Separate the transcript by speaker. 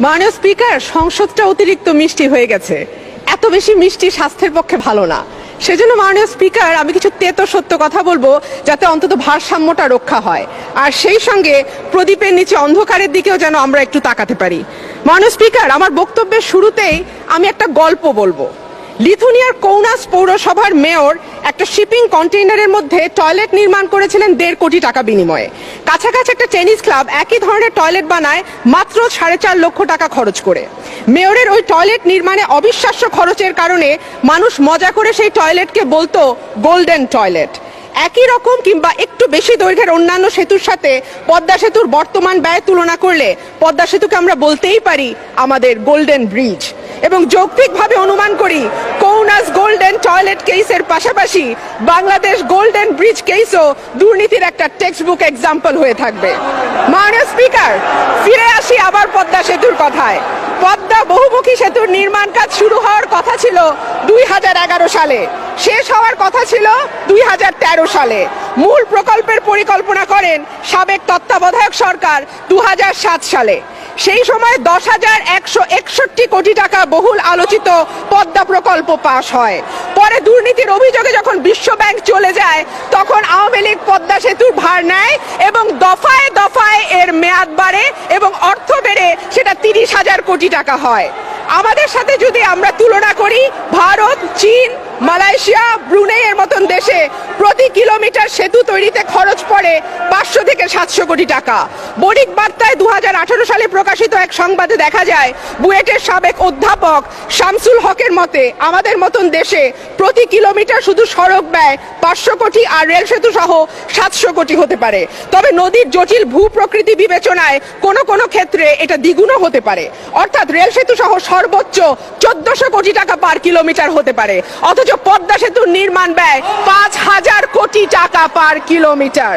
Speaker 1: মাননীয় স্পিকার, সংসদটা অতিরিক্ত মিষ্টি হয়ে গেছে। এত বেশি মিষ্টি স্বাস্থ্যের পক্ষে ভালো না। সেজন্য মাননীয় স্পিকার, আমি কিছু তেতো সত্য কথা বলব যাতে অন্তত ভারসাম্যটা রক্ষা হয়। আর সেই সঙ্গে প্রদীপের নিচে অন্ধকারের দিকেও যেন আমরা একটু তাকাতে পারি। মাননীয় স্পিকার, আমার বক্তব্যের শুরুতেই আমি একটা গল্প বলব। লিথুনিয়ার কৌনাস পৌরসভার মেয়র একটা শিপিং কন্টেইনারের মধ্যে টয়লেট নির্মাণ করেছিলেন দেড় কোটি টাকা বিনিময়ে। কাছাকাছি একটা টেনিস ক্লাব একই ধরনের টয়লেট বানায় মাত্র সাড়ে চার লক্ষ টাকা খরচ করে। মেয়রের ওই টয়লেট নির্মাণে অবিশ্বাস্য খরচের কারণে মানুষ মজা করে সেই টয়লেটকে বলতো গোল্ডেন টয়লেট। একই রকম কিংবা একটু বেশি দৈর্ঘ্যের অন্যান্য সেতুর সাথে পদ্মা সেতুর বর্তমান ব্যয় তুলনা করলে পদ্মা সেতুকে আমরা বলতেই পারি আমাদের গোল্ডেন ব্রিজ। এবং যৌক্তিকভাবে অনুমান করি গোল্ডেন টয়লেট কেসের পাশাপাশি বাংলাদেশ গোল্ডেন ব্রিজ কেসও দুর্নীতির একটা টেক্সট বুক এক্সাম্পল হয়ে থাকবে। মাননীয় স্পিকার ফিরে আসি আবার পদ্মা সেতুর কথায়। পদ্মা বহুমুখী সেতুর নির্মাণ কাজ শুরু হওয়ার কথা ছিল দুই হাজার এগারো সালে। শেষ হওয়ার কথা ছিল দুই হাজার তেরো সালে। মূল প্রকল্পের পরিকল্পনা করেন সাবেক তত্ত্বাবধায়ক সরকার দু সালে। সেই সময় দশ হাজার একশো একষট্টি কোটি টাকা বহুল আলোচিত পদ্মা প্রকল্প পাশ হয়। পরে দুর্নীতির অভিযোগে যখন বিশ্ব ব্যাংক চলে যায়, তখন আওয়ামী লীগ পদ্মা সেতুর ভার নেয় এবং দফায় দফায় এর মেয়াদ বাড়ে এবং অর্থ বেড়ে সেটা তিরিশ হাজার কোটি টাকা হয়। আমাদের সাথে যদি আমরা তুলনা করি ভারত চীন মালয়েশিয়া ব্রুনেই এর মতন দেশে প্রতি কিলোমিটার সেতু তৈরিতে খরচ পড়ে পাঁচশো থেকে সাতশো কোটি টাকা। বণিক বার্তায় দু সালে প্রকাশিত এক সংবাদে দেখা যায়, বুয়েটের সাবেক অধ্যাপক শামসুল হকের মতে, আমাদের মতন দেশে প্রতি কিলোমিটার শুধু সড়ক ব্যয় পাঁচশো কোটি আর রেল সেতু সহ সাতশো কোটি হতে পারে। তবে নদীর জটিল ভূ প্রকৃতি বিবেচনায় কোনো কোনো ক্ষেত্রে এটা দ্বিগুণও হতে পারে। অর্থাৎ রেল সেতু সহ সর্বোচ্চ চোদ্দশো কোটি টাকা পার কিলোমিটার হতে পারে। অথচ পদ্মা সেতুর নির্মাণ ব্যয় কোটি টাকা পার কিলোমিটার।